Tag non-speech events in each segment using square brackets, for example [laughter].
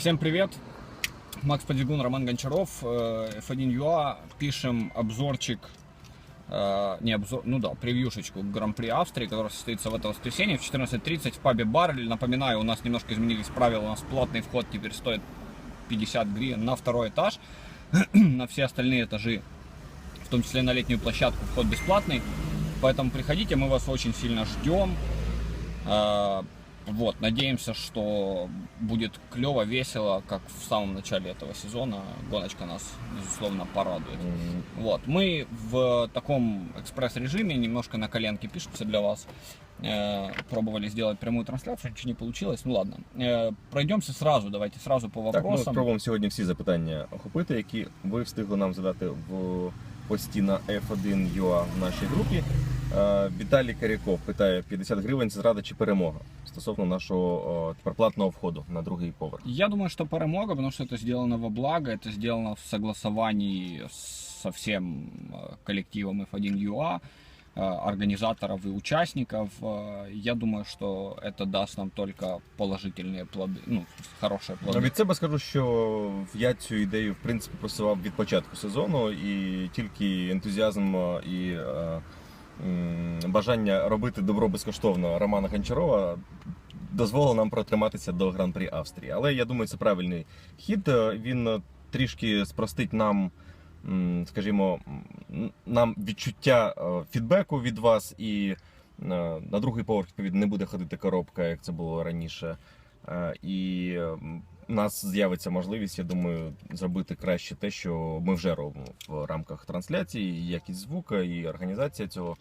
Всем привет! Макс Подигун, Роман Гончаров, э, F1.ua. Пишем обзорчик, э, не обзор, ну да, превьюшечку Гран-при Австрии, который состоится в это воскресенье в 14.30 в пабе Баррель. Напоминаю, у нас немножко изменились правила, у нас платный вход теперь стоит 50 гривен на второй этаж. [clears throat] на все остальные этажи, в том числе на летнюю площадку, вход бесплатный. Поэтому приходите, мы вас очень сильно ждем. Э, Вот, надеемся, что будет клево, весело, как в самом начале этого сезона. Гоночка нас, безусловно, порадует. Вот, мы в таком экспресс-режиме, немножко на коленке пишемся для вас. Э, пробовали сделать прямую трансляцию, ничего не получилось. Ну ладно. Э, пройдемся сразу, давайте сразу по Так, ми вопросам. спробуємо сьогодні всі запитання охопити, які ви встигли нам задати в пості на F1.ua в нашій групі. Е, Віталій Каряков питає 50 гривень це зрада чи перемога стосовно нашого о, тепер платного входу на другий поверх. Я думаю, что пора потому что это сделано во благо, это сделано в согласовании со всем э, коллективом F1UA, э, организаторов и участников. Э, Я думаю, что это даст нам только положительные плоды, ну, хорошие Ну, плоды. Від себе скажу, що я цю ідею в принципі просував від початку сезону, і тільки ентузіазм е, і е, м, бажання робити добро безкоштовно Романа Гончарова дозволило нам протриматися до гран-прі Австрії. Але я думаю, це правильний хід. Е, Він е, трішки спростить нам, м, скажімо, нам відчуття е, фідбеку від вас, і е, на другий поверх відповідно не буде ходити коробка, як це було раніше. Е, І у нас з'явиться можливість, я думаю, зробити краще те, що ми вже робимо в рамках трансляції, якість звука, і організація цього.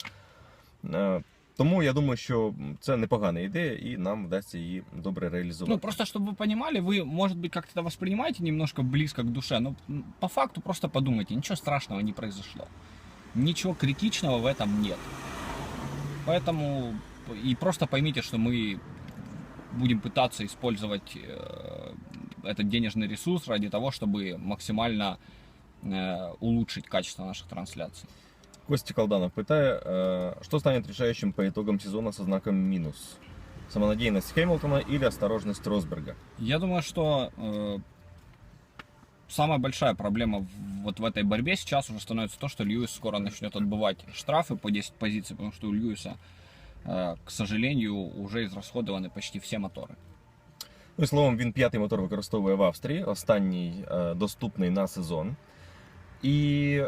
Е, Тому я думаю, що це непогана ідея, і нам вдасться її добре реалізувати. Ну, просто чтобы вы понимали, вы, может быть, как-то это воспринимаете немножко близко к душе, но м, по факту просто подумайте, ничего страшного не произошло. Ничего критичного в этом нет. Поэтому и просто поймите, что мы будем пытаться использовать э, этот денежный ресурс ради того, чтобы максимально э, улучшить качество наших трансляций. Костя Колданов питає, е, что станет решающим по итогам сезона со знаком минус? Самонадеянность Хэмилтона или осторожность Росберга? Я думаю, что э, самая большая проблема в- вот в этой борьбе сейчас уже становится то, что Льюис скоро начнет отбывать штрафы по 10 позиций, потому что у Льюиса, э, к сожалению, уже израсходованы почти все моторы. Ну і словом, він п'ятий мотор використовує в Австрії, останній е, доступний на сезон. І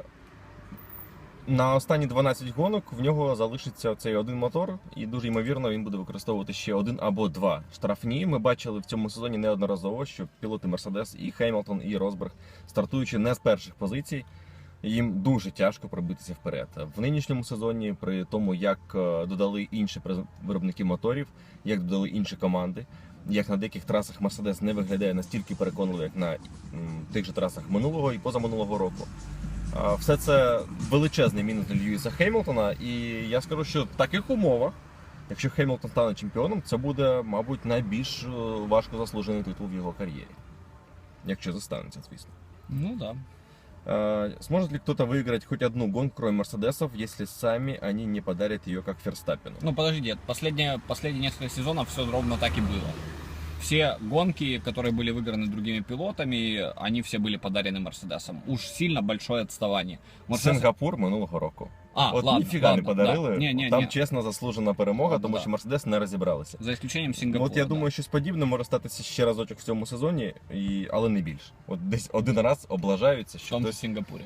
на останні 12 гонок в нього залишиться цей один мотор, і дуже ймовірно він буде використовувати ще один або два штрафні. Ми бачили в цьому сезоні неодноразово, що пілоти Мерседес і Хеймлтон, і Росберг, стартуючи не з перших позицій, їм дуже тяжко пробитися вперед. В нинішньому сезоні, при тому, як е, додали інші виробники моторів, як додали інші команди, як на деяких трасах Мерседес не виглядає настільки переконливо, як на тих же трасах минулого і позаминулого року. А, Все це величезний мінус для Льюіса Хеймлтона, і я скажу, що в таких умовах, якщо Хеймлтон стане чемпіоном, це буде, мабуть, найбільш е, важко заслужений титул в його кар'єрі. Якщо застанеться, звісно. Ну да. А, Сможет ли кто-то выиграть хоть одну гонку, кроме Мерседесов, если сами они не подарят ее как Ферстаппену? Ну подожди, последние, последние несколько сезонов все ровно так и было. Все гонки, которые были выиграны другими пилотами, они все были подарены Мерседесом. Уж сильно большое отставание. Мерседес- Сингапур минулого року. А, От ладно, ніфіга ладно, не подарили. да. Не, не, Там не. чесно заслужена перемога, Ладно, тому да. що Мерседес не розібралися. За исключением Сингапура. От я да. думаю, щось подібне може статися ще разочок в цьому сезоні, і... але не більше. От десь один раз облажаються, В що том же хтось. Сингапуре,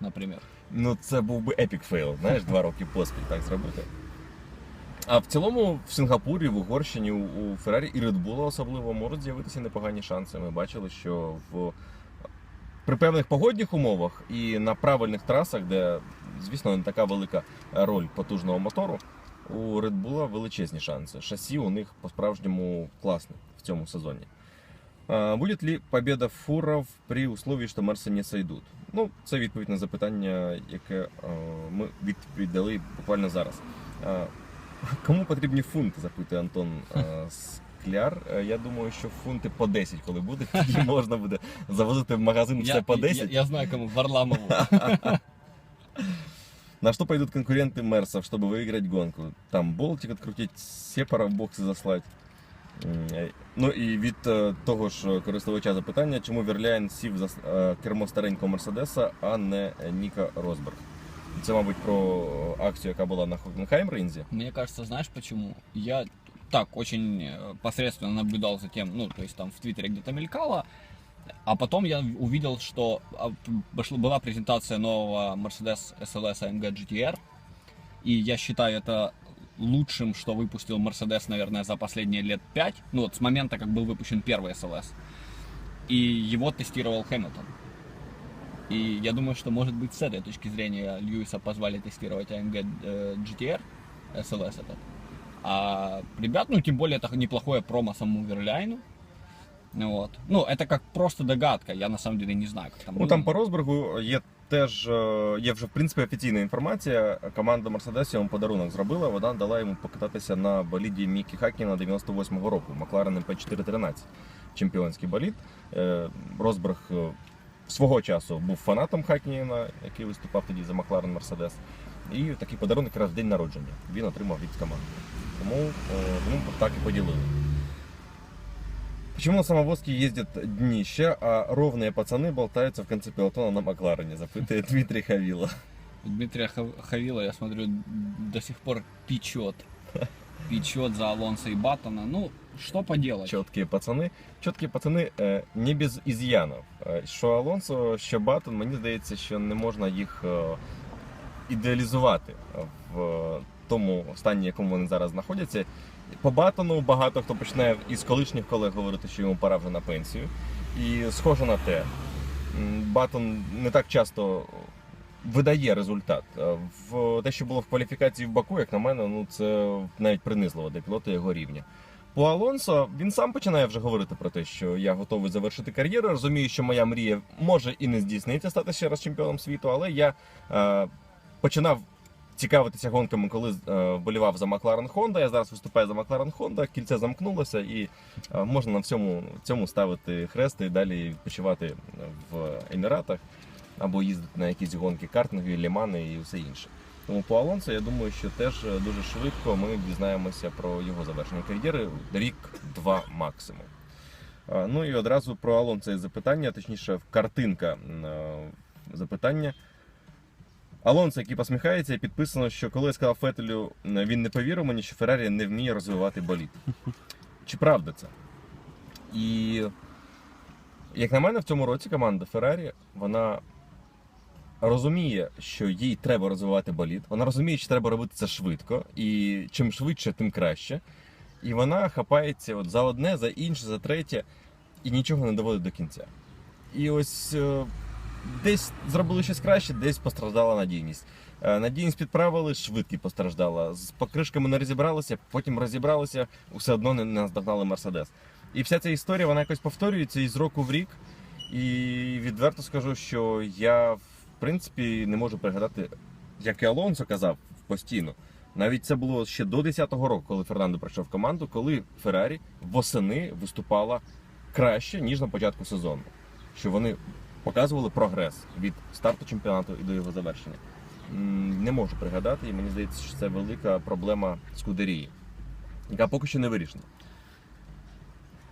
например. Ну це був би епік фейл, знаєш, два роки поспіль так зробити. А в цілому в Сингапурі, в Угорщині, у- Феррарі і Bull особливо можуть з'явитися непогані шанси. Ми бачили, що в при певних погодних умовах і на правильних трасах, де, звісно, не така велика роль потужного мотору, у Bull величезні шанси. Шасі у них по-справжньому класне в цьому сезоні. Будет ли победа фуров при условии, що Мерси не сойдуть? Ну, це відповідь на запитання, яке ми відповідь дали буквально зараз. [laughs] Е, Кому потрібні фунти? запитує Антон е, Скляр. Е, Я думаю, що фунти по 10, коли буде, [laughs] тоді можна буде завозити в магазин все по 10. Я, я знаю, кому Варламову. [laughs] На что пойдут конкуренты Мерсов, чтобы выиграть гонку? Там болтик открутить, сепара в боксы заслать. М, е, Ну і від е, того ж користувача запитання, чому Вірляйн сів за е, кермо старенького Мерседеса, а не Ніка Росберг. Це, мабуть, про акцію, яка була на Хокенхайм ринзі. Мне кажется, знаешь почему? Я так очень э, посредственно наблюдал за тем, ну, то есть там в Твиттере где-то мелькало, а потом я увидел, что а, была презентация нового Mercedes SLS AMG GTR, и я считаю это лучшим, что выпустил Mercedes, наверное, за последние лет пять, ну вот с момента, как был выпущен первый SLS. И его тестировал Хэмилтон. И я думаю, что, может быть, с этой точки зрения Льюиса позвали тестировать AMG э, GTR, SLS этот. А ребят, ну, тем более, это неплохое промо самому Верляйну. Ну, Вот. Ну, это как просто догадка, я на самом деле не знаю, как там Ну было. там по Росбергу є теж е, є вже в принципі офіційна інформація. Команда Мерседес йому подарунок зробила. Вона дала йому покататися на боліді Мікі Хакіна 98-го року. Макларен MP413. Чемпіонський болід. Е, Росберг е, свого часу був фанатом Хакіна, який виступав тоді за Макларен Мерседес. І такий подарунок якраз в день народження він отримав від команди. Тому е, тому так і поділили. Почему на самовозке ездят днище, а ровные пацаны болтаются в конце пелотона на Макларене? Запытывает [laughs] Дмитрий Хавила. Дмитрия Хав- Хавила, я смотрю, до сих пор печет. [laughs] Печет за Алонсо и Баттона. Ну, что поделать? Чіткие пацани. Чіткі пацани е, не без із'янів. Е, Що Алонсо, що Баттон, мені здається, що не можна їх е, ідеалізувати в тому стані, якому вони зараз знаходяться. По Баттону багато хто почне із колишніх колег говорити, що йому пора вже на пенсію. І схоже на те, м, Баттон не так часто видає результат. Е, В те, що було в кваліфікації в Баку, як на мене, ну це навіть принизливо для пілота його рівня. По Алонсо він сам починає вже говорити про те, що я готовий завершити кар'єру. Розумію, що моя мрія може і не здійсниться стати ще раз чемпіоном світу, але я е, починав цікавитися гонками, коли е, вболівав за Макларен Honda. Я зараз виступаю за Макларен Honda, кільце замкнулося, і е, можна на всьому цьому ставити хрест і далі відпочивати в Еміратах або їздити на якісь гонки картингові, лімани і все інше. Тому по Алонсо, я думаю, що теж е, дуже швидко ми дізнаємося про його завершення кар'єри рік-два максимум. Ну і одразу про Алонсо є запитання, точніше, картинка е, запитання. Алонсо, який посміхається, підписано, що коли я сказав Фетелю, він не повірив мені, що Феррарі не вміє розвивати болід. [laughs] Чи правда це? І як на мене, в цьому році команда Феррарі, вона розуміє, що їй треба розвивати болід. Вона розуміє, що треба робити це швидко, і чим швидше, тим краще. І вона хапається от за одне, за інше, за третє, і нічого не доводить до кінця. І ось е, десь зробили щось краще, десь постраждала надійність. Е, Надійність підправили, швидкість постраждала. З покришками не розібралися, потім розібралися, все одно не наздогнали Мерседес. І вся ця історія вона якось повторюється із року в рік. І відверто скажу, що я принципі не можу пригадати, як і Алонсо казав постійно. Навіть це було ще до 10-го року, коли Фернандо прийшов в команду, коли Феррарі восени виступала краще, ніж на початку сезону. Що вони показували прогрес від старту чемпіонату і до його завершення. Не можу пригадати, і мені здається, що це велика проблема Скудерії, яка поки що не вирішена.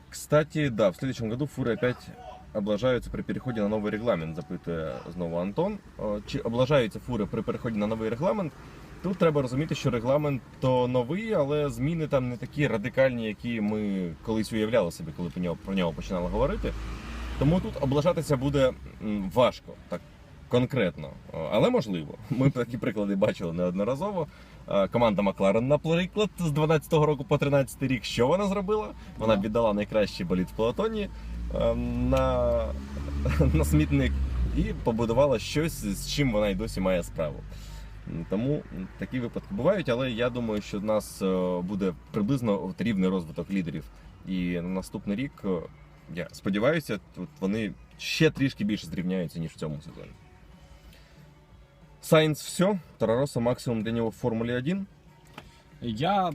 Кстати, да, в следующем году фуры опять облажаються при переході на новий регламент, запитує знову Антон. Чи облажаються фури при переході на новий регламент? Тут треба розуміти, що регламент то новий, але зміни там не такі радикальні, які ми колись уявляли собі, коли про нього, про нього починали говорити. Тому тут облажатися буде важко, так конкретно. Але можливо. Ми такі приклади бачили неодноразово. Е, Команда Макларен, наприклад, з 12-го року по 13 рік, що вона зробила? Вона віддала найкращий болід в пелотоні е, на, [laughs] на смітник і побудувала щось, з чим вона й досі має справу. Тому такі випадки бувають, але я думаю, що в нас е, буде приблизно рівний розвиток лідерів. І на наступний рік, е, я сподіваюся, тут вони ще трішки більше зрівняються, ніж в цьому сезоні. Сайнс все. Тарароса максимум для него в Формуле 1. Я,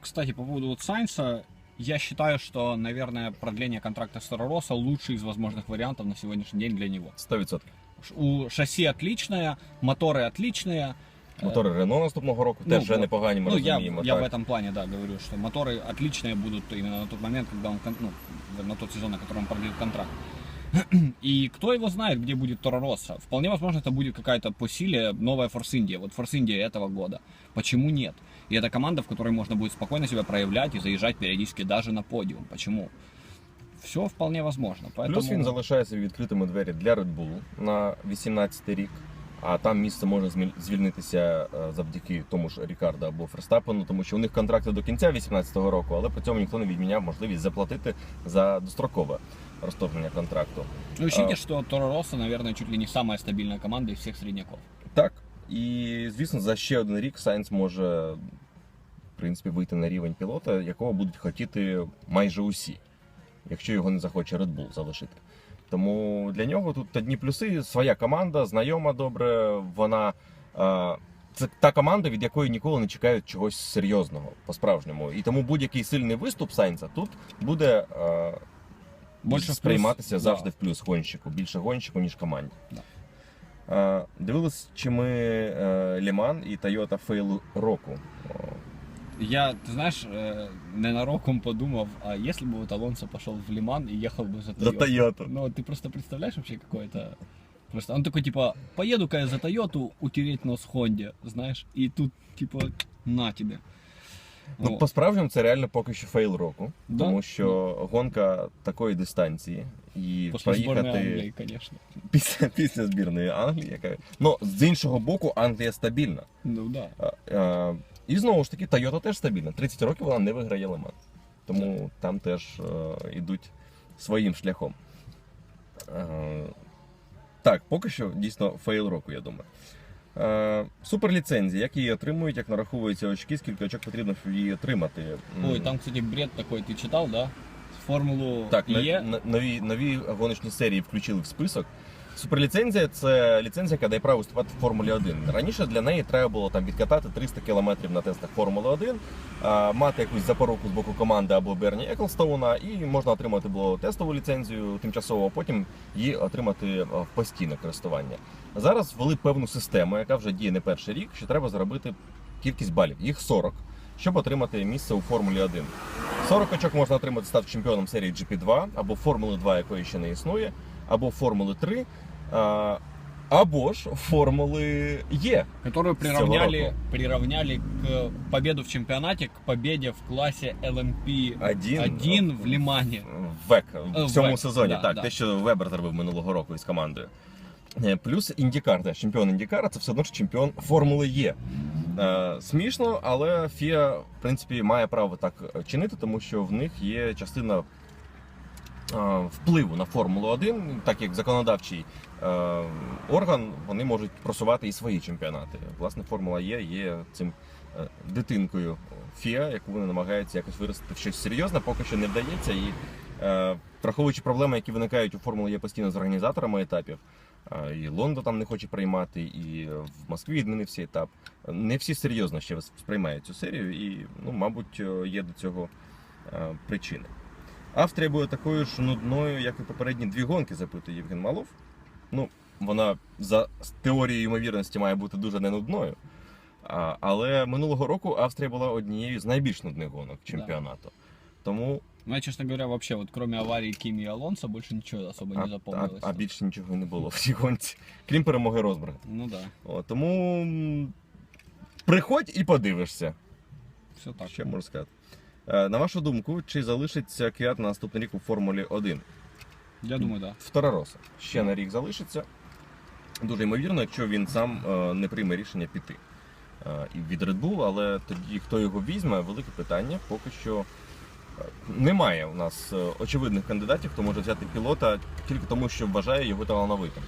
кстати, по поводу вот Сайнса, я считаю, что, наверное, продление контракта с Роса лучший из возможных вариантов на сегодняшний день для него. 100%. Ш- У шасси отличное, моторы отличные, Мотори Рено наступного року ну, теж вже вот. непогані, ми Ну, я, розуміємо. я в так. этом плане, да, говорю, что моторы отличные будут именно на тот момент, когда он, кон- ну, на тот сезон, на котором он продлит контракт. И кто его знает, где будет Торо Росса? Вполне возможно, это будет какая-то по силе новая Форс Индия. Вот Форс Индия этого года. Почему нет? И это команда, в которой можно будет спокойно себя проявлять и заезжать периодически даже на подиум. Почему? Все вполне возможно. Поэтому... Плюс він залишає собі відкритими двері для Red Bull на 18 рік. А там місце може змі- звільнитися е, завдяки тому ж Рікардо або Ферстапену, тому що у них контракти до кінця 18-го року, але при цьому ніхто не відміняв можливість заплатити за дострокове розторгнення контракту. Ну, учтите, А. что Торо Росса, наверное, чуть ли не самая стабильная команда из всех средняков. Так. І звісно, за ще один рік Сайнс може в принципі вийти на рівень пілота, якого будуть хотіти майже усі, якщо його не захоче Red Bull залишити. Тому для нього тут одні плюси, своя команда, знайома добре. Вона е, це та команда, від якої ніколи не чекають чогось серйозного по-справжньому. І тому будь-який сильний виступ Сайнса тут буде Больше в плюс, сприйматися да. завжди в плюс гонщику, більше гонщику, ніж команді. Да. Е, Дивились, чи ми е, Ліман і Toyota фейл року. О, Я, ты знаешь, э, ненароком подумав, а если бы вот Алонсо пошел в Лиман и ехал бы за За Toyota? Toyota. Ну, ты просто представляешь вообще какое-то... Просто он такой, типа, поеду-ка я за Тойоту утереть нос Хонде, знаешь, и тут, типа, на тебе. Ну, Вот. по-справжньому це реально поки що фейл року, Да? тому що гонка такої дистанції і сборной проїхати конечно. після, після збірної Англії, яка ну з іншого боку, Англія стабільна. Ну да. А, а, і знову ж таки, Toyota теж стабільна. 30 років вона не виграє Леман. Тому там теж е, йдуть своїм шляхом. Е, так, поки що дійсно фейл року, я думаю. Е, суперліцензія, як її отримують, як нараховуються очки, скільки очок потрібно, її отримати. Ой, там, кстати, бред такой, ти читав, да? Формулу Так, Е. на- нові, нові гоночні серії включили в список. Суперліцензія це ліцензія, яка дає право виступати в Формулі 1. Раніше для неї треба було там відкатати 300 кілометрів на тестах Формули 1, мати якусь запоруку з боку команди або Берні Еклстоуна, і можна отримати було тестову ліцензію тимчасово, а потім її отримати в постійне користування. Зараз ввели певну систему, яка вже діє не перший рік, що треба заробити кількість балів. Їх 40, щоб отримати місце у Формулі 1. 40 очок можна отримати, став чемпіоном серії GP2 або Формули 2, якої ще не існує, або Формули 3, а, або ж Формули Е. Которую приравняли, приравняли к победу в чемпионате, к победе в классе LMP Один. 1 в Лимане. Век Е, в цьому Век, сезоні. да, так, да. те, що Вебер зробив минулого року із командою. Е, Плюс індікар, теж чемпіон індікара, це все одно ж чемпіон Формули Е. Е, смішно, але FIA, в принципі, має право так чинити, тому що в них є частина впливу на Формулу 1, так як законодавчий е, орган, вони можуть просувати і свої чемпіонати. Власне, Формула Е є цим е, дитинкою FIA, яку вони намагаються якось виростити в щось серйозне, поки що не вдається. І е, враховуючи проблеми, які виникають у Формулі Е постійно з організаторами етапів. е, І Лондо там не хоче приймати, і в Москві відмінився етап. Не всі серйозно ще сприймають цю серію, і, ну, мабуть, е, є до цього е, причини. Австрія буде такою ж нудною, як і попередні дві гонки, запитує Євген Малов. Ну, вона за теорією ймовірності має бути дуже не нудною. А, але минулого року Австрія була однією з найбільш нудних гонок чемпіонату. Тому Ну, я, честно говоря, вообще, вот кроме аварии Кими и Алонса, больше ничего особо а, не а, запомнилось. а більше нічого не було в цій гонці, крім перемоги Розберга. Ну да, О, тому приходь і подивишся. все так. Що можу сказати. Е, На вашу думку, чи залишиться Квіат на наступний рік у Формулі 1? Я думаю, да. В Торороса ще на рік залишиться. Дуже ймовірно, якщо він сам е, не прийме рішення піти е, від Red Bull, але тоді хто його візьме, велике питання. Поки що немає у нас очевидних кандидатів, хто може взяти пілота тільки тому, що вважає його талановитим.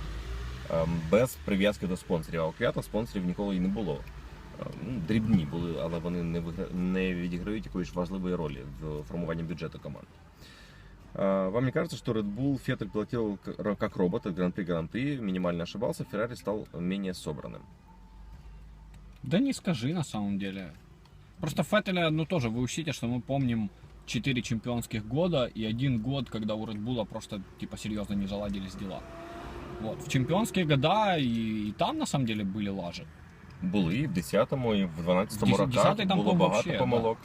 Е, Без прив'язки до спонсорів. А у Квіата спонсорів ніколи і не було. Е, ну, Дрібні були, але вони не, вигра- не відіграють якоїсь важливої ролі в формуванні бюджету команди. А, Вам не кажется, что Red Bull Феттель пилотировал к- как робот от Гран-при Гран-при, минимально ошибался, Феррари стал менее собранным? Да не скажи на самом деле. Просто Феттеля, ну тоже вы учтите, что мы помним 4 чемпионских года и один год, когда у Red Bull просто типа серьезно не заладились дела. Вот. В чемпионские года и, и там на самом деле были лажи. Були і в 10-му, і в 12-му роках там, було багато вообще, да. помилок.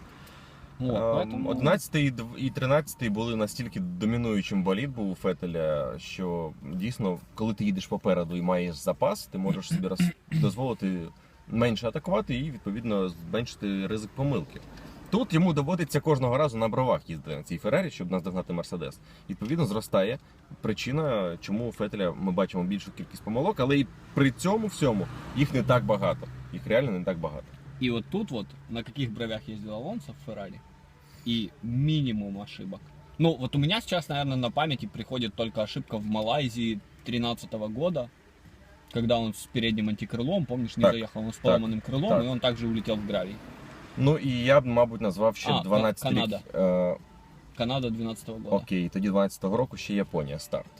Вот, Ем, поэтому... 11 і і 13 були настільки домінуючим болід був у Фетеля, що дійсно, коли ти їдеш попереду і маєш запас, ти можеш собі роз- дозволити менше атакувати і відповідно зменшити ризик помилки. Тут йому доводиться кожного разу на бровах їздити на цій Феррарі, щоб наздогнати Мерседес. Відповідно, зростає причина, чому у Фетеля ми бачимо більшу кількість помилок, але і при цьому всьому їх не так багато. Їх реально не так багато. И вот тут вот, на каких бровях ездил Алонсо в Феррари, и минимум ошибок. Ну, вот у меня сейчас, наверное, на памяти приходит только ошибка в Малайзии 2013 года, когда он с передним антикрылом, помнишь, не Так, доехал он с поломанным крылом, так. и он также улетел в гравий. Ну і я б, мабуть, назвав ще А, 12 рік. Канада. Е, Канада 2012 года. окей, тоді 12-го року ще Японія старт.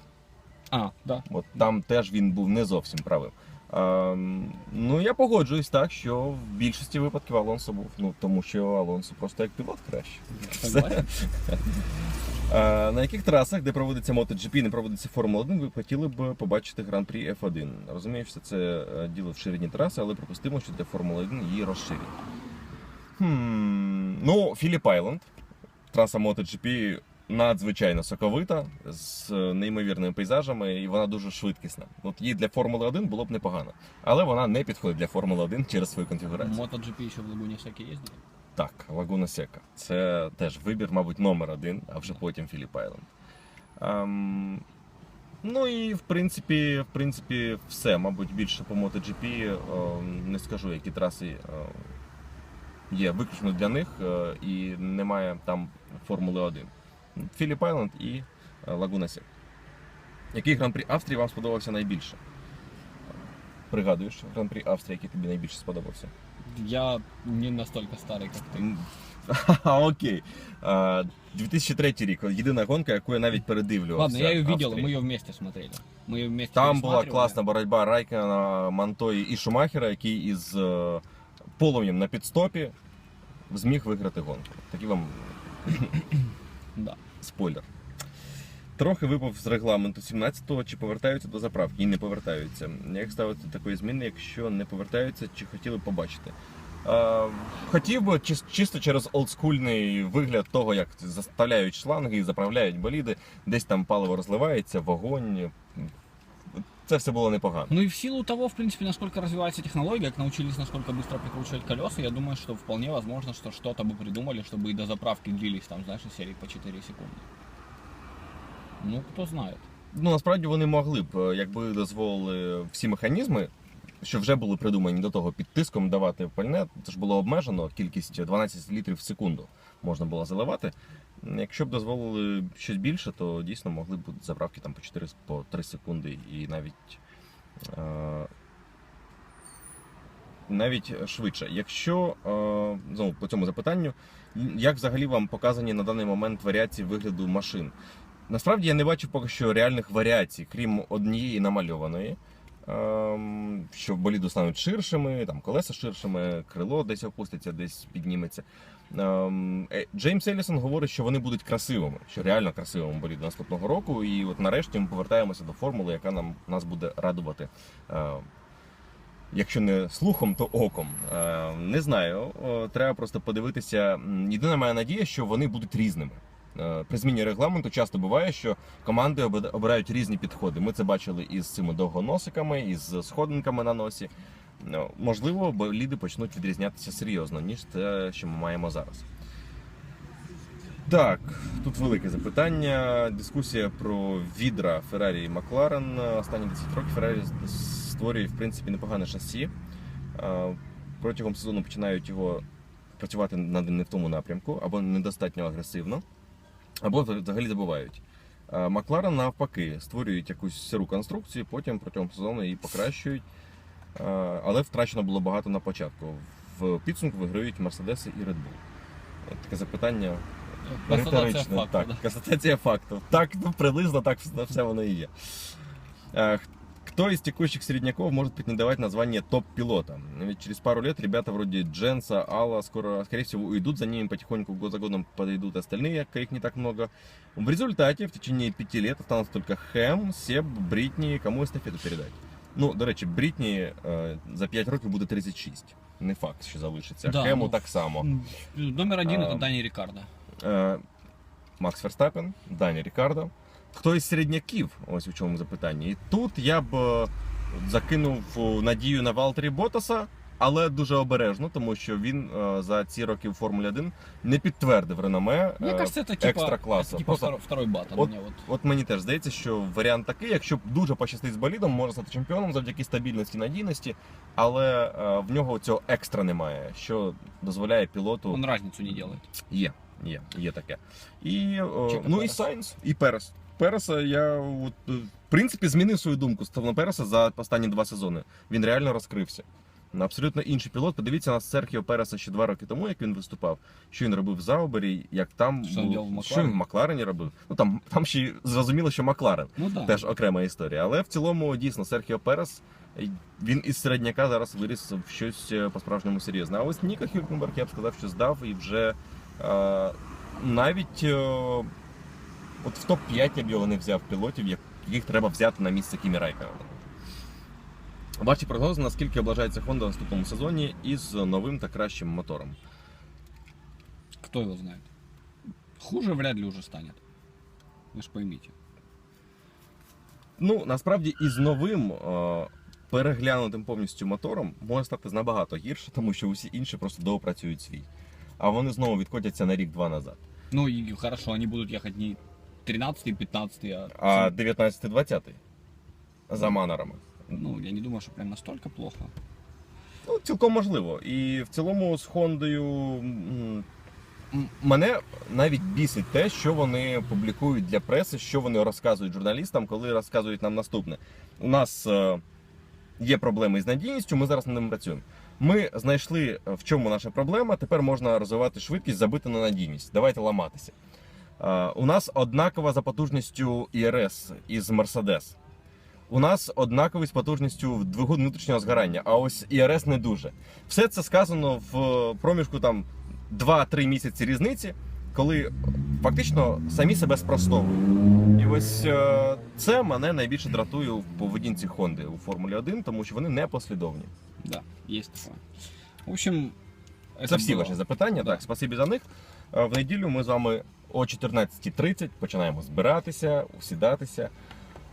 А, да. От там теж він був не зовсім правим. Ем, ну я погоджуюсь так, що в більшості випадків Алонсо був. Ну тому що Алонсо просто як пілот краще. Согласен. [laughs] Е, на яких трасах, де проводиться MotoGP не проводиться Формула 1, ви б хотіли б побачити гран-прі F1? Розумію, що це е, діло в ширині траси, але припустимо, що для Формули 1 її розширять. Хм, ну, Філіп Айленд, траса MotoGP надзвичайно соковита, з е, неймовірними пейзажами, і вона дуже швидкісна. От її для Формули 1 було б непогано. Але вона не підходить для Формули 1 через свою конфігурацію. MotoGP еще в Лагуне Секи ездили. Так, Лагуна Сека. Це теж вибір, мабуть, номер один, а вже потім Філіп Айленд. Ем, ну і в принципі, в принципі, все. Мабуть, більше по MotoGP ем, не скажу, які траси е, є виключно для них е, і немає там Формули 1. Філіп Айленд і е, Лагуна Сека. Який гран-прі Австрії вам сподобався найбільше? Пригадуєш гран-прі Австрії, який тобі найбільше сподобався? Я не настолько старый, как ты. М, Ха-ха, [laughs] Окей. А, 2003 рік. Єдина гонка, яку я навіть передивлювався. Ладно, я ее видел, Австрії. мы ее вместе смотрели. Мы ее вместе Там була пересматривали. класна боротьба Райкена, Монтої і Шумахера, який із е, полум'ям на підстопі зміг виграти гонку. Такий вам [coughs] Да. спойлер. Трохи випав з регламенту 17-го, чи повертаються до заправки і не повертаються. Як ставити такої зміни, якщо не повертаються, чи хотіли б побачити? Е, хотів би чис- чисто через олдскульний вигляд того, як заставляють шланги і заправляють боліди, десь там паливо розливається, вогонь Це все було непогано. Ну и в силу того, в принципе, насколько развивается технология, как научились насколько быстро прикручивать колеса, я думаю, что вполне возможно, что что-то бы придумали, чтобы и до заправки длились там, знаешь, из серии по 4 секунды. Ну, кто знает. Ну насправді вони могли б, е, якби дозволили всі механізми, що вже були придумані до того під тиском давати пальне. Це ж було обмежено, кількість 12 літрів в секунду можна було заливати. Якщо б дозволили щось більше, то дійсно могли б бути заправки там по 4 по 3 секунди і навіть. Е- навіть швидше. Якщо е, знову по цьому запитанню, як взагалі вам показані на даний момент варіації вигляду машин? Насправді я не бачу поки що реальних варіацій, крім однієї намальованої. ем, Що боліду стануть ширшими, там колеса ширшими, крило десь опуститься, десь підніметься. Ем, е, Джеймс Елісон говорить, що вони будуть красивими, що реально красивими боліду наступного року. І от нарешті ми повертаємося до формули, яка нам нас буде радувати. е, Якщо не слухом, то оком. Е, Не знаю. Треба просто подивитися. Єдина моя надія, що вони будуть різними. При зміні регламенту часто буває, що команди обирають різні підходи. Ми це бачили із цими довгоносиками, із сходинками на носі. Ну, Можливо, боліди почнуть відрізнятися серйозно, ніж те, що ми маємо зараз. Так, тут велике запитання. Дискусія про відра Феррарі і Макларен. Останні 10 років Феррарі створює, в принципі, непогане шасі. Протягом сезону починають його працювати не в тому напрямку, або недостатньо агресивно, або взагалі забувають. Макларен навпаки створюють якусь сиру конструкцію, потім протягом сезону її покращують. Е, Але втрачено було багато на початку. В підсумку виграють Мерседеси і Red Bull. Е, Таке запитання Констатация риторичне. факта, так, да. констатація факту. Так, ну, приблизно так все- все воно і є. Е, х- Кто из текущих середняков может претендовать на звание топ-пилота? Ведь через пару лет ребята вроде Дженса, Алла скоро, скорее всего, уйдут, за ними потихоньку год за годом подойдут остальные, а их не так много. В результате в течение пяти лет останутся только Хэм, Себ, Бритни, кому эстафету передать? Ну, до речі, Брітні е, за 5 років буде 36. Не факт, що залишиться. Да, Хему ну, так само. Номер один А, Дані Рікардо. Е, Макс Ферстапен, Дані Рікардо. Хто із середняків? Ось у чому запитання. І тут я б е, закинув е, надію на Валтері Ботаса, але дуже обережно, тому що він е, за ці роки в Формулі 1 не підтвердив реноме. Мне е, кажется, это типа, екстра класу. это типа второй, батл. Вот- Мне вот. От мені теж здається, що варіант такий, якщо дуже пощастить з болідом, може стати чемпіоном завдяки стабільності надійності, але е, в нього цього екстра немає, що дозволяє пілоту. Он разницу не делает. Є, є, є таке. І, е, Чека ну і Перес. Сайнс, і Перес. Переса я от, е, в принципі змінив свою думку стосовно Переса за останні два сезони. Він реально розкрився. Абсолютно інший пілот. Подивіться на Серхіо Переса ще два роки тому, як він виступав, що він робив в Заубері, як там Що був- в що він в Макларені? Робив. Ну там, там ще зрозуміло, що Макларен Ну да. теж окрема історія. Але в цілому дійсно Серхіо Перес. е, Він із середняка зараз виріс в щось е, по-справжньому серйозне. А ось Ніка Хюлькенберг, я б сказав, що здав і вже е, навіть е, от в топ-5 я б його не взяв пілотів, яких треба взяти на місце Кімі Райкана. Ваші прогнози, наскільки облажається Honda в наступному сезоні із новим та кращим мотором? Кто его знает? Хуже вряд ли уже станет. Вы ж поймите. Ну, насправді, із новим е, переглянутим повністю мотором може стати набагато гірше, тому що усі інші просто доопрацюють свій. А вони знову відкотяться на рік-два назад. Ну и хорошо, они будут ехать не 13 15 а... А 19-20 за манерами. Ну, я не думаю, что прям настолько плохо. Ну, цілком можливо. І в цілому з Хондою мене навіть бісить те, що вони публікують для преси, що вони розказують журналістам, коли розказують нам наступне. У нас е, є проблеми з надійністю, ми зараз над ними працюємо. Ми знайшли, е, в чому наша проблема. Тепер можна розвивати швидкість, забити на надійність. Давайте ламатися. Е, у нас однакова за потужністю ІРС із Мерседес. У нас однаковий з потужністю двигун внутрішнього згорання, а ось ІРС не дуже. Все це сказано в е, проміжку там 2-3 місяці різниці, коли фактично самі себе спростовують. І ось е, це мене найбільше дратує в поведінці Хонди у Формулі 1, тому що вони не послідовні. Да, есть такое. В общем, это Це всі было. ваші запитання. Да. Так, спасибі за них. Е, В неділю ми з вами о 14.30 починаємо збиратися, усідатися.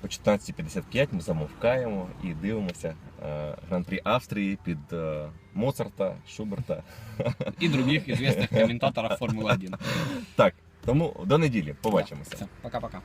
О 14.55 ми замовкаємо і дивимося е, гран-прі Австрії під е, Моцарта, Шуберта. [laughs] і других відомих коментаторів Формули 1. Так, тому до неділі. Побачимося. Пока-пока.